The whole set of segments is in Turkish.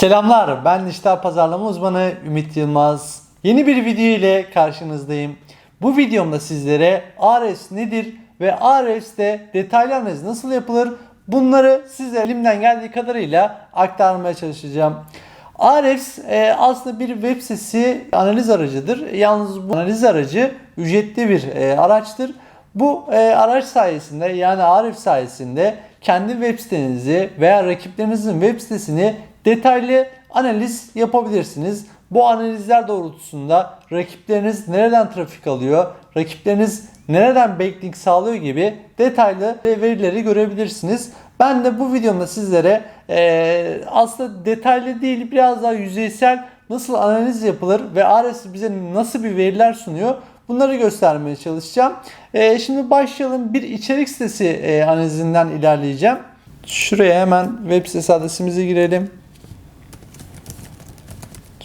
Selamlar, ben dijital pazarlama uzmanı Ümit Yılmaz. Yeni bir video ile karşınızdayım. Bu videomda sizlere Ahrefs nedir ve Ahrefs'te detaylı analiz nasıl yapılır bunları size elimden geldiği kadarıyla aktarmaya çalışacağım. Ahrefs e, aslında bir web sitesi analiz aracıdır. Yalnız bu analiz aracı ücretli bir e, araçtır. Bu e, araç sayesinde yani Arif sayesinde kendi web sitenizi veya rakiplerinizin web sitesini detaylı analiz yapabilirsiniz. Bu analizler doğrultusunda rakipleriniz nereden trafik alıyor, rakipleriniz nereden backlink sağlıyor gibi detaylı verileri görebilirsiniz. Ben de bu videomda sizlere e, aslında detaylı değil biraz daha yüzeysel nasıl analiz yapılır ve ARS bize nasıl bir veriler sunuyor Bunları göstermeye çalışacağım. Ee, şimdi başlayalım. Bir içerik sitesi e, analizinden ilerleyeceğim. Şuraya hemen web sitesi adresimizi girelim.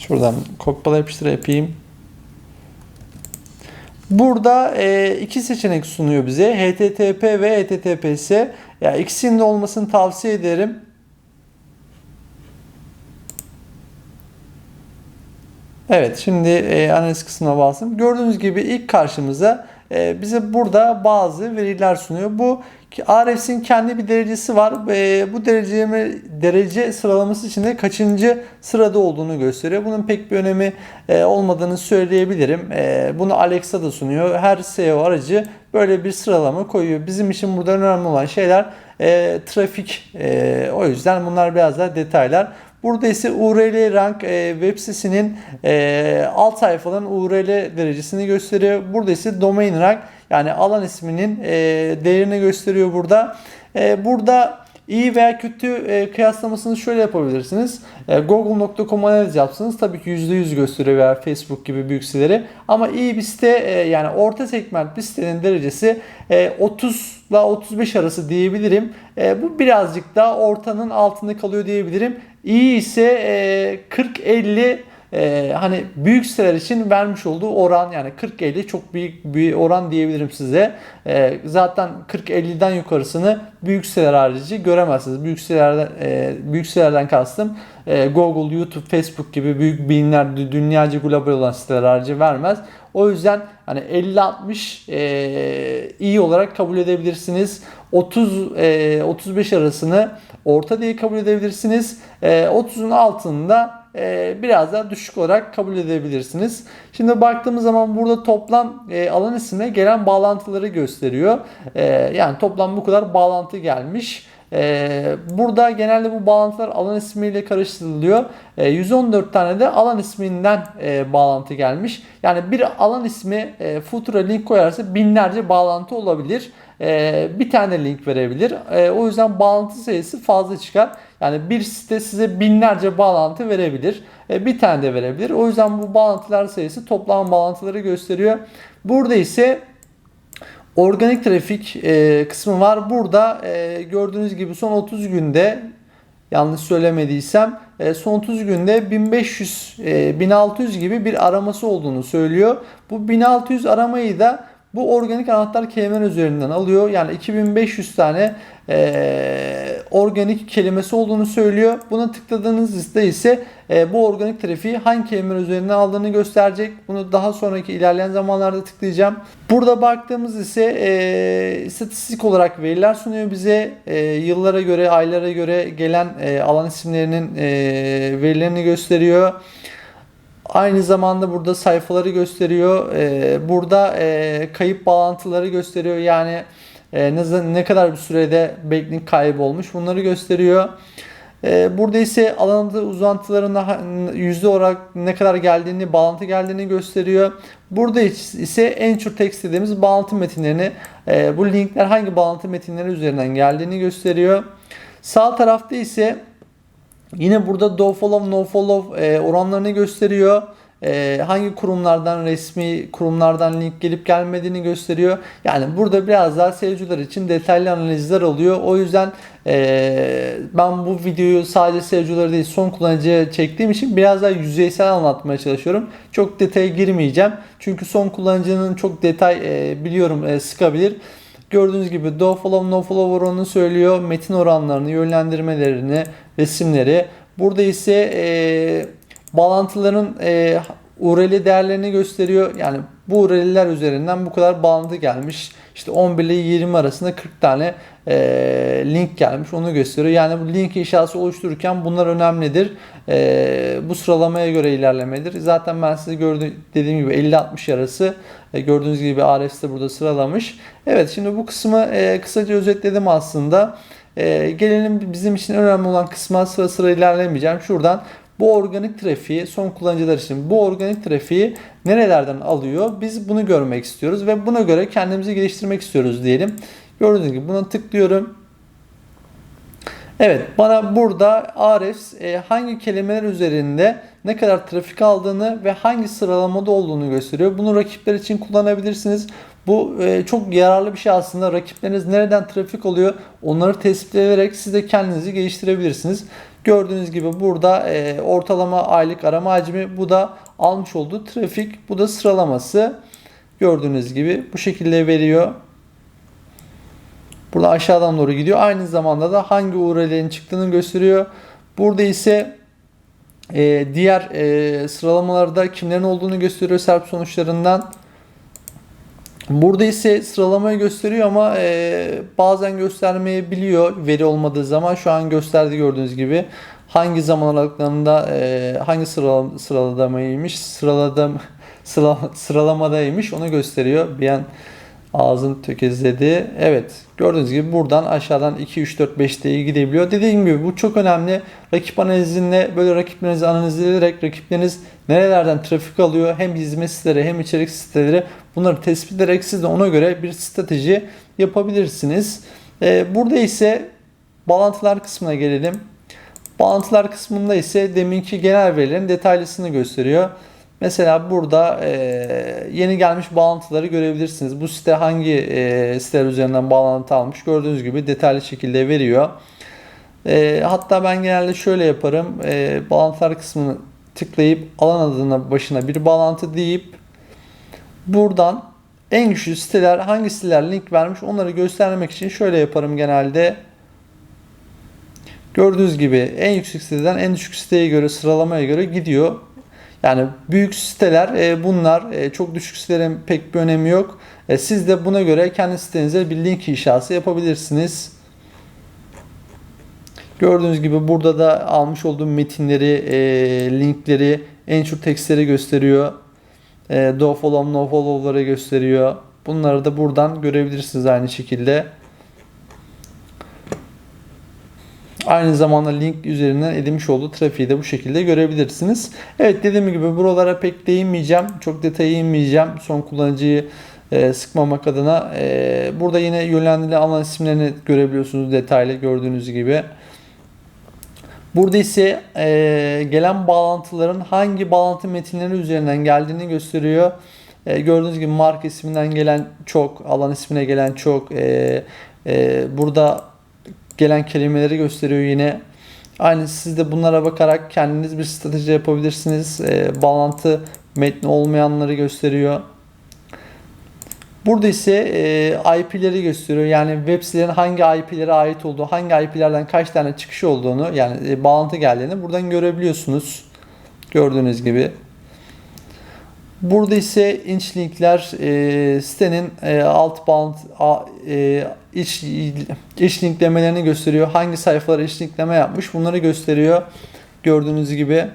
Şuradan kopyala yapıştır yapayım. Burada e, iki seçenek sunuyor bize. HTTP ve HTTPS. Ya yani ikisinin de olmasını tavsiye ederim. Evet şimdi e, analiz kısmına bastım. Gördüğünüz gibi ilk karşımıza e, bize burada bazı veriler sunuyor. Bu Ahrefs'in kendi bir derecesi var. E, bu derece, derece sıralaması içinde kaçıncı sırada olduğunu gösteriyor. Bunun pek bir önemi e, olmadığını söyleyebilirim. E, bunu Alexa da sunuyor. Her SEO aracı böyle bir sıralama koyuyor. Bizim için burada önemli olan şeyler e, trafik. E, o yüzden bunlar biraz daha detaylar. Burada ise URL rank e, web sitesinin e, alt sayfaların URL derecesini gösteriyor. Burada ise domain rank yani alan isminin e, değerini gösteriyor burada. E, burada iyi veya kötü e, kıyaslamasını şöyle yapabilirsiniz. E, Google.com analiz yapsınız. Tabii ki %100 gösteriyor veya Facebook gibi büyük siteleri. Ama iyi bir site e, yani orta segment bir sitenin derecesi e, 30 ile 35 arası diyebilirim. E, bu birazcık daha ortanın altında kalıyor diyebilirim. İyi ise e, 40-50 e, hani büyük siteler için vermiş olduğu oran yani 40-50 çok büyük bir oran diyebilirim size. E, zaten 40-50'den yukarısını büyük siteler harici göremezsiniz. Büyük sitelerden e, büyük sitelerden kastım e, Google, YouTube, Facebook gibi büyük binler dünyaca global olan siteler harici vermez. O yüzden hani 50-60 e, iyi olarak kabul edebilirsiniz. 30 e, 35 arasını orta diye kabul edebilirsiniz. E, 30'un altında biraz daha düşük olarak kabul edebilirsiniz. Şimdi baktığımız zaman burada toplam e, alan isimine gelen bağlantıları gösteriyor. E, yani toplam bu kadar bağlantı gelmiş. Ee, burada genelde bu bağlantılar alan ismiyle karıştırılıyor. Ee, 114 tane de alan isminden e, bağlantı gelmiş. Yani bir alan ismi e, footer'a link koyarsa binlerce bağlantı olabilir. E, bir tane link verebilir. O yüzden bağlantı sayısı fazla çıkar. Yani bir site size binlerce bağlantı verebilir. Bir tane de verebilir. O yüzden bu bağlantılar sayısı toplam bağlantıları gösteriyor. Burada ise Organik trafik e, kısmı var. Burada e, gördüğünüz gibi son 30 günde yanlış söylemediysem e, son 30 günde 1500 e, 1600 gibi bir araması olduğunu söylüyor. Bu 1600 aramayı da bu organik anahtar kelimeler üzerinden alıyor. Yani 2500 tane e, organik kelimesi olduğunu söylüyor. Buna tıkladığınız liste ise e, bu organik trafiği hangi kelimeler üzerinden aldığını gösterecek. Bunu daha sonraki ilerleyen zamanlarda tıklayacağım. Burada baktığımız ise e, istatistik olarak veriler sunuyor bize. E, yıllara göre, aylara göre gelen e, alan isimlerinin e, verilerini gösteriyor. Aynı zamanda burada sayfaları gösteriyor. Ee, burada e, kayıp bağlantıları gösteriyor. Yani e, ne, kadar bir sürede backlink kaybı olmuş bunları gösteriyor. Ee, burada ise alanında uzantılarına yüzde olarak ne kadar geldiğini, bağlantı geldiğini gösteriyor. Burada ise çok text dediğimiz bağlantı metinlerini, e, bu linkler hangi bağlantı metinleri üzerinden geldiğini gösteriyor. Sağ tarafta ise Yine burada do follow no follow e, oranlarını gösteriyor. E, hangi kurumlardan resmi kurumlardan link gelip gelmediğini gösteriyor. Yani burada biraz daha seyirciler için detaylı analizler oluyor. O yüzden e, ben bu videoyu sadece seyircileri değil son kullanıcıya çektiğim için biraz daha yüzeysel anlatmaya çalışıyorum. Çok detaya girmeyeceğim. Çünkü son kullanıcının çok detay e, biliyorum e, sıkabilir. Gördüğünüz gibi do follow no follow oranını söylüyor. Metin oranlarını, yönlendirmelerini, resimleri. Burada ise e, bağlantıların e, URL değerlerini gösteriyor. Yani bu URL'ler üzerinden bu kadar bağlantı gelmiş. İşte 11 ile 20 arasında 40 tane e, link gelmiş. Onu gösteriyor. Yani bu link inşası oluştururken bunlar önemlidir. E, bu sıralamaya göre ilerlemedir. Zaten ben size gördüğüm dediğim gibi 50-60 arası e, gördüğünüz gibi Aref de burada sıralamış. Evet şimdi bu kısmı e, kısaca özetledim aslında. E, gelelim bizim için önemli olan kısma sıra sıra ilerlemeyeceğim. Şuradan bu organik trafiği son kullanıcılar için bu organik trafiği nerelerden alıyor? Biz bunu görmek istiyoruz ve buna göre kendimizi geliştirmek istiyoruz diyelim. Gördüğünüz gibi buna tıklıyorum. Evet bana burada Ahrefs e, hangi kelimeler üzerinde ne kadar trafik aldığını ve hangi sıralamada olduğunu gösteriyor. Bunu rakipler için kullanabilirsiniz. Bu e, çok yararlı bir şey aslında. Rakipleriniz nereden trafik alıyor onları tespit ederek siz de kendinizi geliştirebilirsiniz. Gördüğünüz gibi burada e, ortalama aylık arama hacmi bu da almış olduğu trafik bu da sıralaması. Gördüğünüz gibi bu şekilde veriyor. Burada aşağıdan doğru gidiyor. Aynı zamanda da hangi URL'lerin çıktığını gösteriyor. Burada ise e, diğer e, sıralamalarda kimlerin olduğunu gösteriyor SERP sonuçlarından. Burada ise sıralamayı gösteriyor ama e, bazen göstermeyebiliyor veri olmadığı zaman. Şu an gösterdi gördüğünüz gibi. Hangi zaman aralıklarında e, hangi sıra, sıralamaymış, sıraladım, sıra, sıralamadaymış onu gösteriyor. Bir an ağzını tökezledi. Evet gördüğünüz gibi buradan aşağıdan 2, 3, 4, 5 diye gidebiliyor. Dediğim gibi bu çok önemli. Rakip analizinle böyle rakiplerinizi analiz ederek rakipleriniz nerelerden trafik alıyor hem hizmet siteleri hem içerik siteleri bunları tespit ederek siz de ona göre bir strateji yapabilirsiniz. Ee, burada ise bağlantılar kısmına gelelim. Bağlantılar kısmında ise deminki genel verilerin detaylısını gösteriyor. Mesela burada e, yeni gelmiş bağlantıları görebilirsiniz. Bu site hangi e, siteler üzerinden bağlantı almış gördüğünüz gibi detaylı şekilde veriyor. E, hatta ben genelde şöyle yaparım. E, bağlantılar kısmını tıklayıp alan adına başına bir bağlantı deyip buradan en güçlü siteler hangi siteler link vermiş onları göstermek için şöyle yaparım genelde. Gördüğünüz gibi en yüksek siteden en düşük siteye göre sıralamaya göre gidiyor. Yani büyük siteler e, bunlar e, çok düşük sitelerin pek bir önemi yok. E, siz de buna göre kendi sitenize bir link inşası yapabilirsiniz. Gördüğünüz gibi burada da almış olduğum metinleri, linkleri, en çok tekstleri gösteriyor. Do follow, no follow'ları gösteriyor. Bunları da buradan görebilirsiniz aynı şekilde. Aynı zamanda link üzerinden edilmiş olduğu trafiği de bu şekilde görebilirsiniz. Evet dediğim gibi buralara pek değinmeyeceğim. Çok detaya inmeyeceğim. Son kullanıcıyı e, sıkmamak adına. E, burada yine yönlendirilen alan isimlerini görebiliyorsunuz detaylı gördüğünüz gibi. Burada ise e, gelen bağlantıların hangi bağlantı metinleri üzerinden geldiğini gösteriyor. Gördüğünüz gibi marka isminden gelen çok, alan ismine gelen çok. Burada gelen kelimeleri gösteriyor yine. Aynı siz de bunlara bakarak kendiniz bir strateji yapabilirsiniz. E, bağlantı metni olmayanları gösteriyor. Burada ise e, IP'leri gösteriyor. Yani web sitelerin hangi IP'lere ait olduğu, hangi IP'lerden kaç tane çıkış olduğunu, yani e, bağlantı geldiğini buradan görebiliyorsunuz. Gördüğünüz gibi. Burada ise inç linkler e, sitenin e, alt band a, e, iç, iç linklemelerini gösteriyor. Hangi sayfalara iç linkleme yapmış bunları gösteriyor. Gördüğünüz gibi.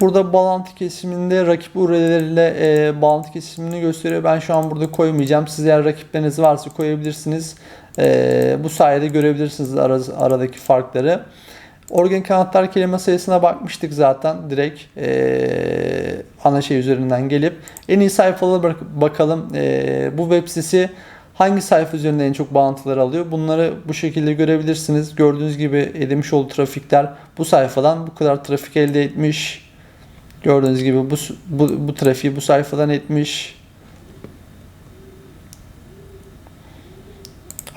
Burada bağlantı kesiminde rakip URL'leriyle e, bağlantı kesimini gösteriyor. Ben şu an burada koymayacağım. Siz eğer rakipleriniz varsa koyabilirsiniz. E, bu sayede görebilirsiniz aradaki farkları. Organik kanatlar kelime sayısına bakmıştık zaten. Direkt e, ana şey üzerinden gelip. En iyi sayfalara bakalım. E, bu web sitesi hangi sayfa üzerinde en çok bağlantılar alıyor? Bunları bu şekilde görebilirsiniz. Gördüğünüz gibi edilmiş olduğu trafikler bu sayfadan bu kadar trafik elde etmiş. Gördüğünüz gibi bu, bu, bu trafiği bu sayfadan etmiş.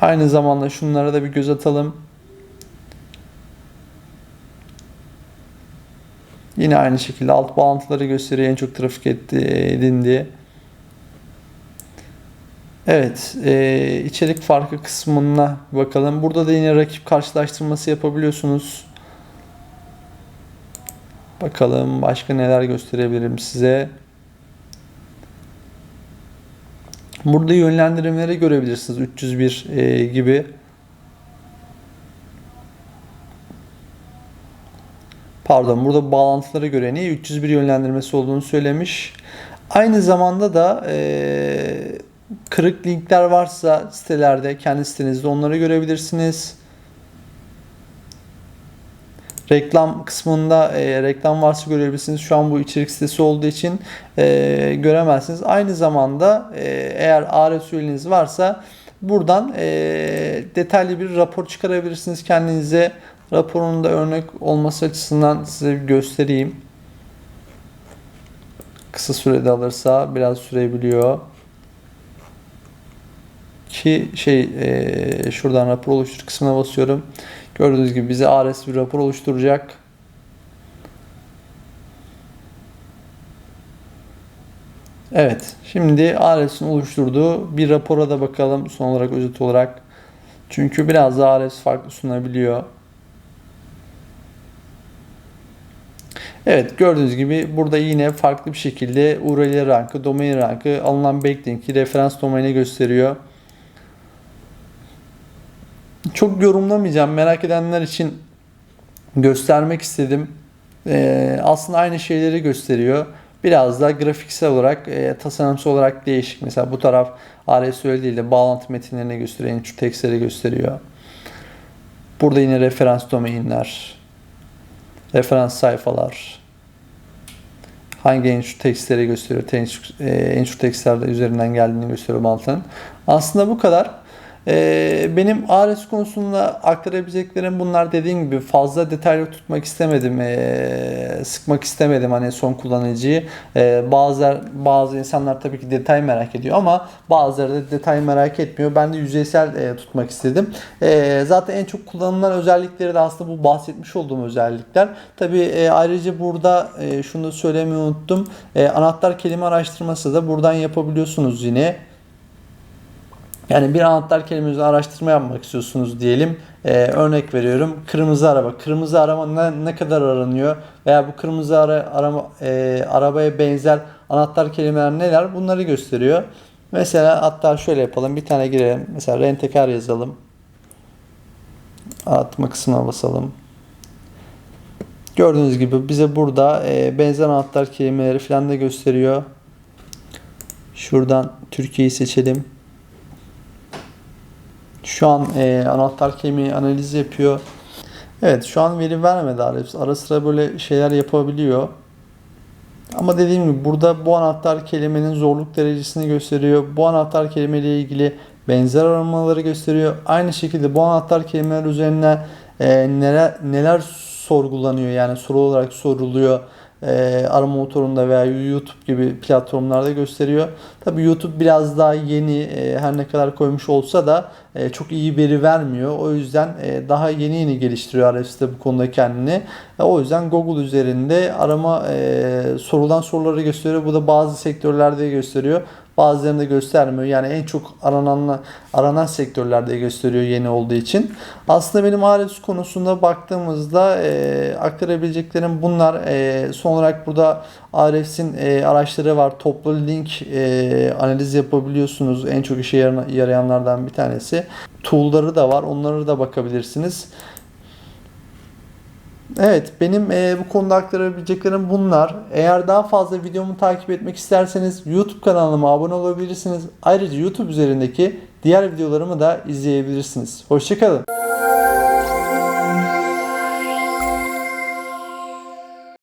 Aynı zamanda şunlara da bir göz atalım Yine aynı şekilde alt bağlantıları gösteriyor en çok trafik etti, edindi. Evet, e, içerik farkı kısmına bakalım. Burada da yine rakip karşılaştırması yapabiliyorsunuz. Bakalım başka neler gösterebilirim size. Burada yönlendirmeleri görebilirsiniz. 301 e, gibi. Pardon, burada bağlantılara göre niye 301 yönlendirmesi olduğunu söylemiş. Aynı zamanda da e, kırık linkler varsa sitelerde, kendi sitenizde onları görebilirsiniz. Reklam kısmında e, reklam varsa görebilirsiniz. Şu an bu içerik sitesi olduğu için e, göremezsiniz. Aynı zamanda e, eğer ARS üyeliğiniz varsa buradan e, detaylı bir rapor çıkarabilirsiniz kendinize. Raporun da örnek olması açısından size bir göstereyim. Kısa sürede alırsa biraz sürebiliyor. Ki şey e, şuradan rapor oluştur kısmına basıyorum. Gördüğünüz gibi bize ARS bir rapor oluşturacak. Evet, şimdi ARS'in oluşturduğu bir rapora da bakalım son olarak özet olarak. Çünkü biraz da ARS farklı sunabiliyor. Evet gördüğünüz gibi burada yine farklı bir şekilde URL rankı, domain rankı, alınan backlink'i, referans domaini gösteriyor. Çok yorumlamayacağım. Merak edenler için göstermek istedim. Ee, aslında aynı şeyleri gösteriyor. Biraz da grafiksel olarak, e, tasarımsal olarak değişik. Mesela bu taraf RSOL değil de bağlantı metinlerini gösteriyor. Şu tekstleri gösteriyor. Burada yine referans domainler, referans sayfalar, hangi en şu tekstleri gösteriyor, en şu tekstlerde üzerinden geldiğini gösteriyor Malta'nın. Aslında bu kadar. Ee, benim ARS konusunda aktarabileceklerim bunlar dediğim gibi fazla detaylı tutmak istemedim. Ee, sıkmak istemedim hani son kullanıcıyı. Ee, bazılar, bazı insanlar tabii ki detay merak ediyor ama bazıları da detay merak etmiyor. Ben de yüzeysel e, tutmak istedim. zaten en çok kullanılan özellikleri de aslında bu bahsetmiş olduğum özellikler. Tabii e, ayrıca burada e, şunu söylemeyi unuttum. anahtar kelime araştırması da buradan yapabiliyorsunuz yine. Yani bir anahtar kelimesi araştırma yapmak istiyorsunuz diyelim. Ee, örnek veriyorum. Kırmızı araba. Kırmızı araba ne, ne kadar aranıyor? Veya bu kırmızı ara, arama, e, arabaya benzer anahtar kelimeler neler? Bunları gösteriyor. Mesela hatta şöyle yapalım. Bir tane girelim. Mesela rentekar yazalım. Atma kısmına basalım. Gördüğünüz gibi bize burada e, benzer anahtar kelimeleri falan da gösteriyor. Şuradan Türkiye'yi seçelim. Şu an e, anahtar kelimeyi analiz yapıyor. Evet şu an veri vermedi Arif. Ara sıra böyle şeyler yapabiliyor. Ama dediğim gibi burada bu anahtar kelimenin zorluk derecesini gösteriyor. Bu anahtar kelime ile ilgili benzer aramaları gösteriyor. Aynı şekilde bu anahtar kelimeler üzerine e, neler neler sorgulanıyor yani soru olarak soruluyor e, arama motorunda veya YouTube gibi platformlarda gösteriyor. Tabi YouTube biraz daha yeni e, her ne kadar koymuş olsa da e, çok iyi veri vermiyor. O yüzden e, daha yeni yeni geliştiriyor RFS'de bu konuda kendini. E, o yüzden Google üzerinde arama e, sorulan soruları gösteriyor. Bu da bazı sektörlerde gösteriyor. Bazılarında göstermiyor. Yani en çok aranan aranan sektörlerde gösteriyor yeni olduğu için. Aslında benim ARS konusunda baktığımızda e, aktarabileceklerim bunlar. E, son olarak burada Aref'sin e, araçları var. Toplu link e, analiz yapabiliyorsunuz. En çok işe yarayanlardan bir tanesi. Tool'ları da var. Onları da bakabilirsiniz. Evet benim e, bu konuda aktarabileceklerim bunlar. Eğer daha fazla videomu takip etmek isterseniz YouTube kanalıma abone olabilirsiniz. Ayrıca YouTube üzerindeki diğer videolarımı da izleyebilirsiniz. Hoşçakalın.